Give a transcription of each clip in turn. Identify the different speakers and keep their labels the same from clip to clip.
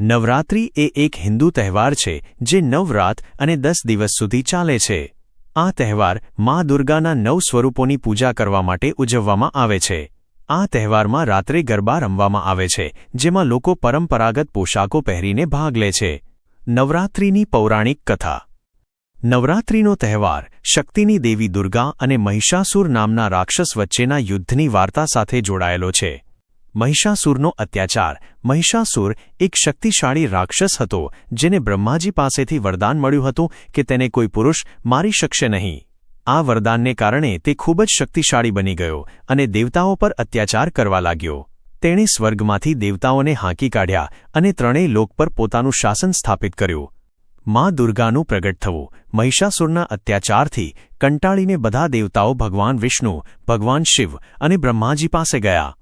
Speaker 1: નવરાત્રિ એ એક હિન્દુ તહેવાર છે, જે નવરાત અને દસ દિવસ સુધી ચાલે છે. આ તહેવાર મા દુર્ગાના નવ સ્વરૂપોની પૂજા કરવા માટે ઉજવવામાં આવે છે. આ તહેવારમાં રાત્રે ગરબા રમવામાં આવે છે, જેમાં લોકો પરંપરાગત પોશાકો પહેરીને ભાગ લે છે. નવરાત્રિની પૌરાણિક કથા. નવરાત્રિનો તહેવાર શક્તિની દેવી દુર્ગા અને મહિષાસુર નામના રાક્ષસ વચ્ચેના યુદ્ધની વાર્તા સાથે જોડાયેલો છે. મહિષાસુરનો અત્યાચાર. મહિષાસુર એક શક્તિશાળી રાક્ષસ હતો, જેને બ્રહ્માજી પાસેથી વરદાન મળ્યું હતું કે તેને કોઈ પુરુષ મારી શકશે નહીં. આ વરદાનને કારણે તે ખૂબ જ શક્તિશાળી બની ગયો અને દેવતાઓ પર અત્યાચાર કરવા લાગ્યો. તેણે સ્વર્ગમાંથી દેવતાઓને હાંકી કાઢ્યા અને ત્રણેય લોક પર પોતાનું શાસન સ્થાપિત કર્યું. મા દુર્ગાનું પ્રગટ થવું. મહિષાસુરના અત્યાચારથી કંટાળીને બધા દેવતાઓ ભગવાન વિષ્ણુ, ભગવાન શિવ અને બ્રહ્માજી પાસે ગયા.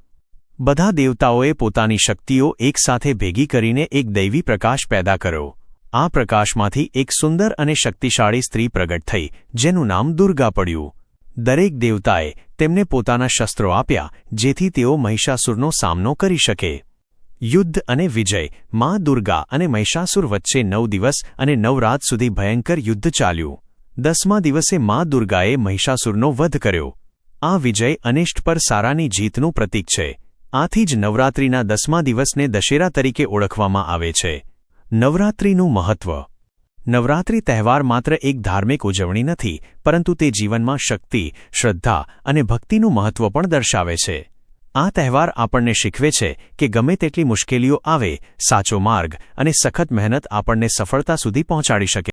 Speaker 1: બધા દેવતાઓએ પોતાની શક્તિઓ એકસાથે ભેગી કરીને એક દૈવી પ્રકાશ પેદા કર્યો. આ પ્રકાશમાંથી એક સુંદર અને શક્તિશાળી સ્ત્રી પ્રગટ થઈ, જેનું નામ દુર્ગા પડ્યું. દરેક દેવતાએ તેમને પોતાના શસ્ત્રો આપ્યા, જેથી તેઓ મહિષાસુરનો સામનો કરી શકે. યુદ્ધ અને વિજય, મા દુર્ગા અને મહિષાસુર વચ્ચે નવ દિવસ અને નવ રાત સુધી ભયંકર યુદ્ધ ચાલ્યું. દસમા દિવસે મા દુર્ગાએ મહિષાસુરનો વધ કર્યો. આ વિજય અનિષ્ટ પર સારાની જીતનું પ્રતીક છે. આથી જ નવરાત્રિના દસમા દિવસને દશેરા તરીકે ઓળખવામાં આવે છે. નવરાત્રિનું મહત્વ. નવરાત્રિ તહેવાર માત્ર એક ધાર્મિક ઉજવણી નથી, પરંતુ તે જીવનમાં શક્તિ, શ્રદ્ધા અને ભક્તિનું મહત્વ પણ દર્શાવે છે. આ તહેવાર આપણને શીખવે છે કે ગમે તેટલી મુશ્કેલીઓ આવે, સાચો માર્ગ અને સખત મહેનત આપણને સફળતા સુધી પહોંચાડી શકે.